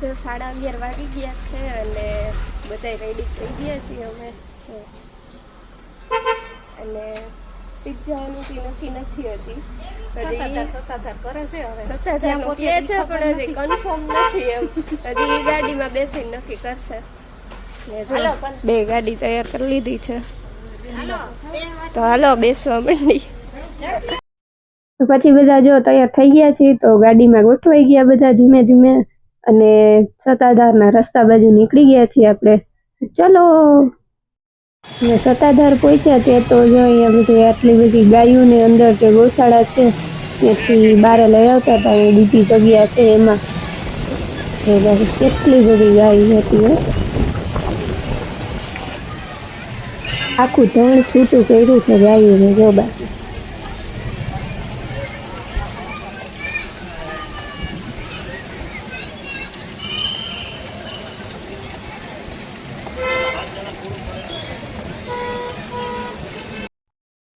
જો સાડા અગિયાર વાગી ગયા છે અને બધા રેડી થઈ ગયા છીએ અમે. અને સીધવાનું કંઈ નક્કી નથી હજી. હજી સત્તાધાર કરે છે હવે. સત્તાધારનું કહે છે પણ હજી કન્ફર્મ નથી એમ. હજી એ નક્કી કરશે. જો બે ગાડી તૈયાર કરી લીધી છે. તો હાલો બેસવા માંડી. તો પછી બધા જો તૈયાર થઈ ગયા છીએ તો ગાડીમાં ગોઠવાઈ ગયા બધા ધીમે ધીમે. અને સત્તાધારના રસ્તા બાજુ નીકળી ગયા છીએ આપણે. ચલો. સત્તાધાર પહોંચ્યા તે તો જો અહીંયા બધી આટલી બધી ગાયોને અંદર જે ગૌશાળા છે, ત્યાંથી બહાર લઈ આવતા હતા, એ બીજી જગ્યા છે એમાં. એ કેટલી બધી ગાય હતી આખું ધણ છૂટું કર્યું છે ગાયોને જો બા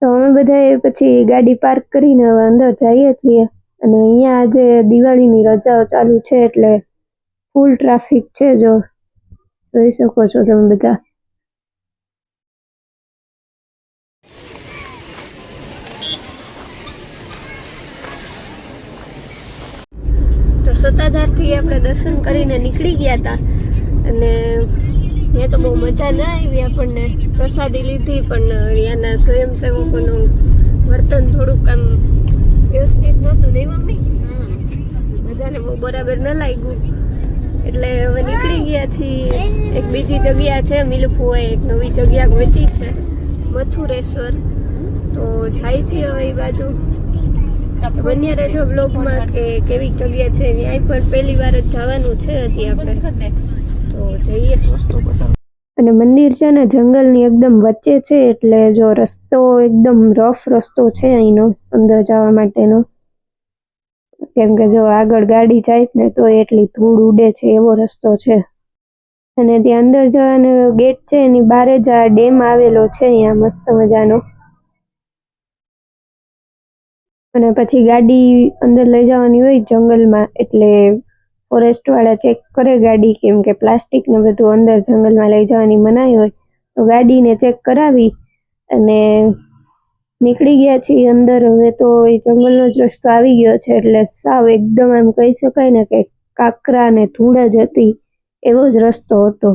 તો અમે બધાએ પછી ગાડી પાર્ક કરીને અંદર જઈએ છીએ. અને અહીંયા આજે દિવાળીની રજાઓ ચાલુ છે એટલે ફૂલ ટ્રાફિક છે જો. જોઈ શકો છો તમે બધા. તો સત્તાધારથી આપણે દર્શન કરીને નીકળી ગયા હતા. અને ત્યાં તો બહુ મજા ના આવી આપણને. પ્રસાદી લીધી, પણ ત્યાંના સ્વયંસેવકોનું વર્તન થોડુંક આમ વ્યવસ્થિત નહોતું નહીં મમ્મી? બધાને બહુ બરાબર ન લાગ્યું. એટલે હવે નીકળી ગયા છીએ. એક બીજી જગ્યા છે, મિલફુઆએ એક નવી જગ્યા ગોતી છે, મથુરેશ્વર. તો જાય છે હવે એ બાજુ. બન્યા રહેજો બ્લોગમાં કે કેવી જગ્યા છે. ત્યાં પણ પહેલી વાર જ જવાનું છે હજી આપણે. તો જઈએ. અને મંદિર છે ને જંગલની એકદમ વચ્ચે છે, એટલે જો રસ્તો એકદમ રફ રસ્તો છે અહીંનો, અંદર જવા માટેનો. કેમ કે જો આગળ ગાડી જાય ને તો એટલી ધૂળ ઉડે છે, એવો રસ્તો છે. અને ત્યાં અંદર જવાનો ગેટ છે, એની બહાર જ આ ડેમ આવેલો છે, અહીંયા મસ્ત મજાનો. અને પછી ગાડી અંદર લઈ જવાની હોય જંગલમાં, એટલે ફોરેસ્ટ વાળા ચેક કરે ગાડી કેમ કે પ્લાસ્ટિક ને બધું અંદર જંગલમાં લઈ જવાની મનાઈ હોય, તો ગાડીને ચેક કરાવી અને નીકળી ગયા છીએ અંદર. હવે તો એ જંગલનો જ રસ્તો આવી ગયો છે, એટલે સાવ એકદમ એમ કહી શકાય ને કે કાકરા ને ધૂળ જ હતી, એવો જ રસ્તો હતો.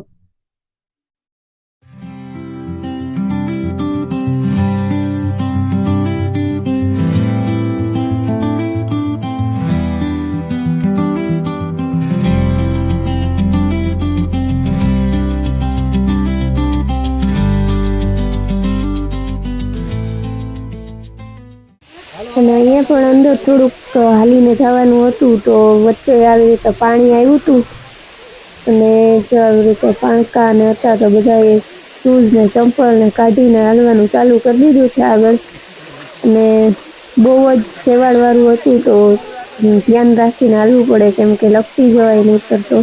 અને અહીંયા પણ અંદર થોડુંક હાલીને જવાનું હતું તો વચ્ચે આવી રીતે પાણી આવ્યું હતું. અને જો આવી રીતે પાણકા ને હતા તો બધાએ શૂઝ ને ચંપલ ને કાઢીને હાલવાનું ચાલુ કરી દીધું છે આગળ. અને બહુ જ સેવાળવાળું હતું તો ધ્યાન રાખીને હાલવું પડે કેમ કે લપટી જવાય નહીં તો.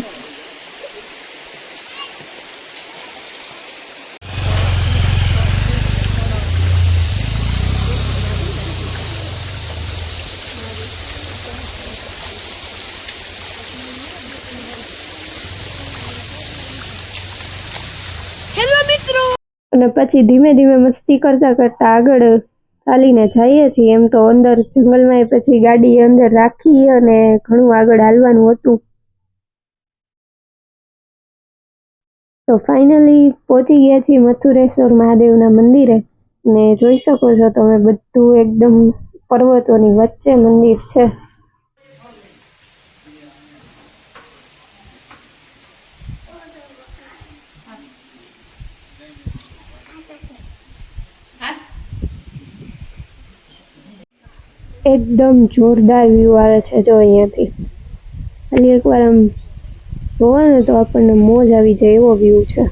પછી ધીમે ધીમે મસ્તી કરતા કરતા આગળ ચાલીને જઈએ છીએ. એમ તો અંદર જંગલમાં પછી ગાડી અંદર રાખી અને ઘણું આગળ હાલવાનું હતું. તો ફાઇનલી પહોંચી ગયા છીએ મથુરેશ્વર મહાદેવના મંદિરે. ને જોઈ શકો છો તમે, બધું એકદમ પર્વતોની વચ્ચે મંદિર છે. એકદમ જોરદાર વ્યૂ આવે છે જો અહીંયાથી. ખાલી એકવાર આમ જોવો ને તો આપણને મોજ આવી જાય એવો વ્યૂ છે.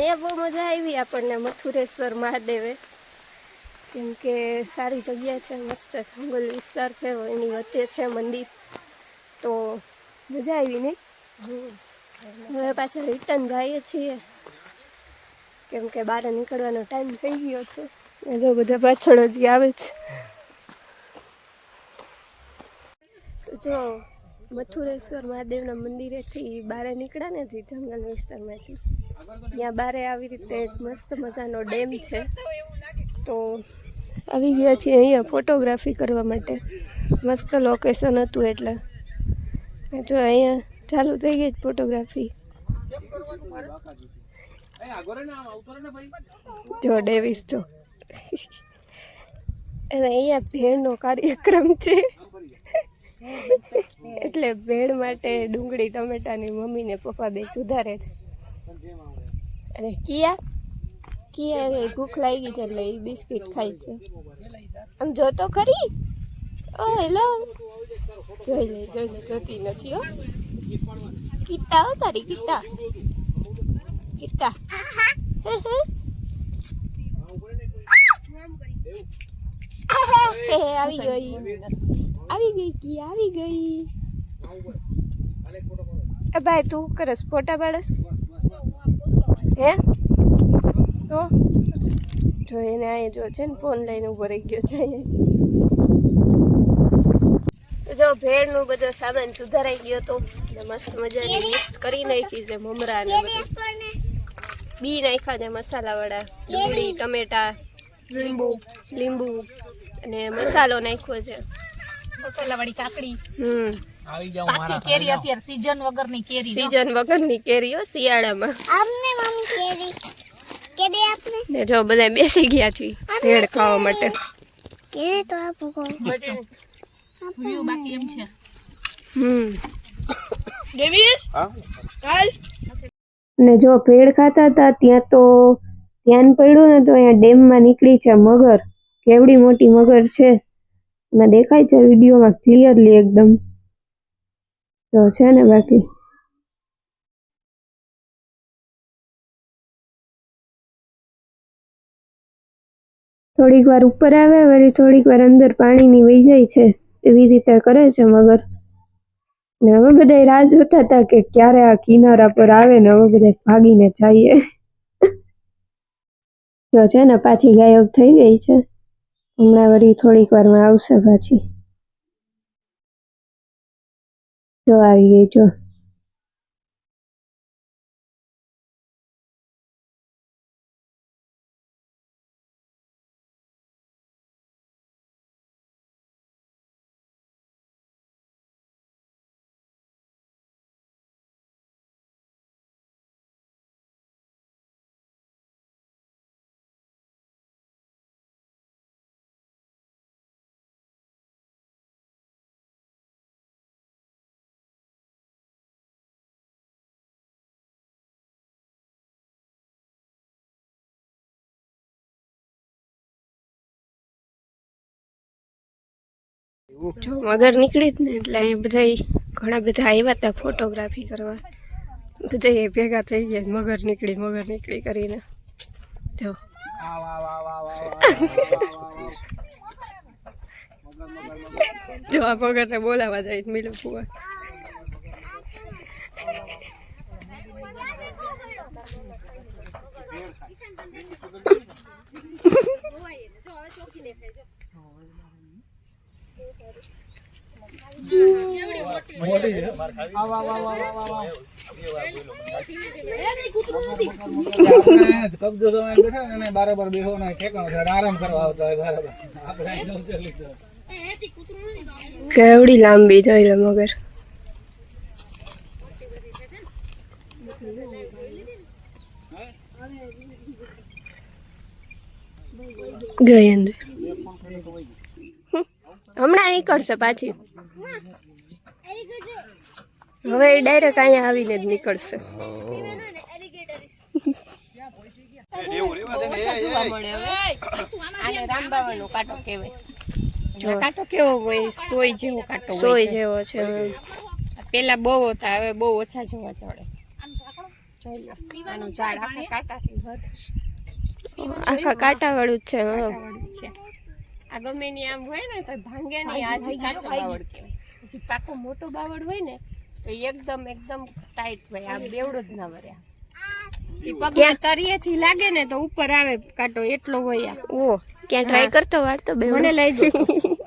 અહીંયા બહુ મજા આવી આપણને મથુરેશ્વર મહાદેવે. કેમ કે સારી જગ્યા છે, મસ્ત જંગલ વિસ્તાર છે, એની વચ્ચે છે મંદિર. તો મજા આવી નહીં હવે પાછા રિટર્ન જઈએ છીએ. કેમ કે બહાર નીકળવાનો ટાઈમ થઈ ગયો છે. જો બધા પાછળ હજી આવે છે. જો, મથુરેશ્વર મહાદેવના મંદિરેથી બહાર નીકળ્યા ને જે જંગલ વિસ્તારમાંથી. ત્યાં બારે આવી રીતે મસ્ત મજાનો ડેમ છે. તો આવી ગયા છીએ અહીંયા ફોટોગ્રાફી કરવા માટે. મસ્ત લોકેશન હતું એટલે. જો અહીંયા ચાલુ થઈ ગઈ ફોટોગ્રાફી. જો ડેવિસ જો. અને અહીંયા ભેળનો કાર્યક્રમ છે. એટલે ભેળ માટે ડુંગળી, ટમેટાની મમ્મી ને પપ્પા બે સુધારે છે. અને કિયા કિયા ભૂખ લાગી છે એટલે એ બિસ્કિટ ખાય છે. આમ જોતો ખરી? ઓ હેલો. જોઈ લે જોઈ લે જોતી નથી હો. કિટ્ટા હો તારી કિટ્ટા. કિટ્ટા. હે હે. આવી ગઈ. આવી ગઈ કી આવી ગઈ. ભાઈ તું કરસ ફોટા પાડસ? હે? તો? જો એને અહીંયા જો છે ને ફોન લઈને ઊભો રહી ગયો છે તો જો ભેળનું બધો સામાન સુધારાઈ ગયો તો મસ્ત મજાની મિક્સ કરી નાખી છે મમરા ને બધું. બી નાખ્યા છે મસાલાવાળા. ડુંગળી ટમેટા લીંબુ લીંબુ. અને મસાલો નાખ્યો છે. મસાલાવાળી કાકડી. હમ. આવી જાવ પાકી કેરી અત્યારે સીઝન વગરની કેરી જો. સીઝન વગરની કેરીઓ શિયાળામાં. અમને મમ્મી કેરી. કેરી આપને? ને જો બધા બેસી ગયા છીએ ભેળ ખાવા માટે. કેરી. તો આપો કો વ્યૂ બાકી એમ છે. હમ. ને જો ભેળ ખાતા હતા ત્યાં તો ધ્યાન પડ્યું ને તો અહીંયા ડેમમાં નીકળી છે મગર. કેવડી મોટી મગર છે. એમાં દેખાય છે વિડીયોમાં ક્લિયરલી એકદમ. તો છે ને બાકી? થોડીક વાર ઉપર આવે, વળી થોડીક વાર અંદર પાણીની વહી જાય છે, એવી રીતે કરે છે મગર. ને હવે બધા રાહ જોતા હતા કે ક્યારે આ કિનારા પર આવે ને હવે બધા ભાગીને જઈએ. જો છે ને પાછી ગાયબ થઈ ગઈ છે. હમણાં વળી થોડીક વારમાં આવશે પાછી. જો. જો મગર નીકળી જ ને એટલે એ બધા ઘણા બધા આવ્યા હતા ફોટોગ્રાફી કરવા. બધા ભેગા થઈ ગયા મગર નીકળી મગર નીકળી કરીને. જો. જો આ મગરને બોલાવા જાય મિલુ ફુવા. કબજો ને આરામ કરવા આવતા હોય. કેવડી લાંબી જોઈ લે મગર ગઈ અંદર હમણાં નીકળશે પાછી. હવે ડાયરેક્ટ અહીંયા આવીને જ નીકળશે. કાંટો કેવો હોય? સોય જેવો કાંટો સોય જેવો છે પેલા બહુ હતા હવે બહુ ઓછા જોવા ચડે જોઈ લો આનું ઝાડ આખા કાંટાથી ભર. આખા કાંટા વાળું જ છે હા. કાંટાવાળું જ છે. આ ગમે ની આમ હોય ને તો ભાંગે નહીં આ જે કાચો બાવળ કહેવાય. પછી પાકો મોટો બાવળ હોય ને તો એકદમ એકદમ ટાઈટ હોય. આ બેવડો જ ના વર્યા એ પગમાં તરીએથી લાગે ને તો ઉપર આવે કાંટો એટલો હોય આ. ઓ ક્યાં ટ્રાય કરતો વાર તો બે મને લઈ ગયો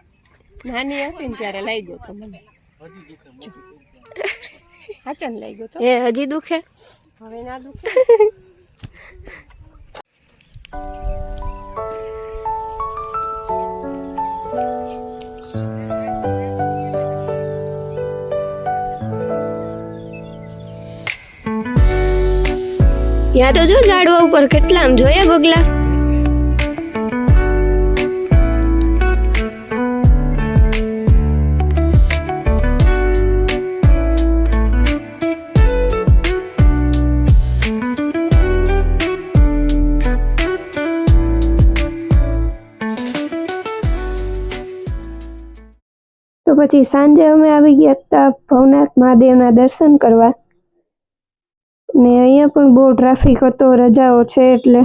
નાની હતી ને ત્યારે લઈ ગયો તો મને. હાચન લઈ ગયો તો. હે હજી દુખે? હવે ના દુખે. ત્યાં તો જો ઝાડવા ઉપર કેટલા આમ જોયા બગલા. તો પછી સાંજે અમે આવી ગયા હતા ભવનાથ મહાદેવના દર્શન કરવા. ને અહીંયા પણ બહુ ટ્રાફિક હતો રજાઓ છે એટલે.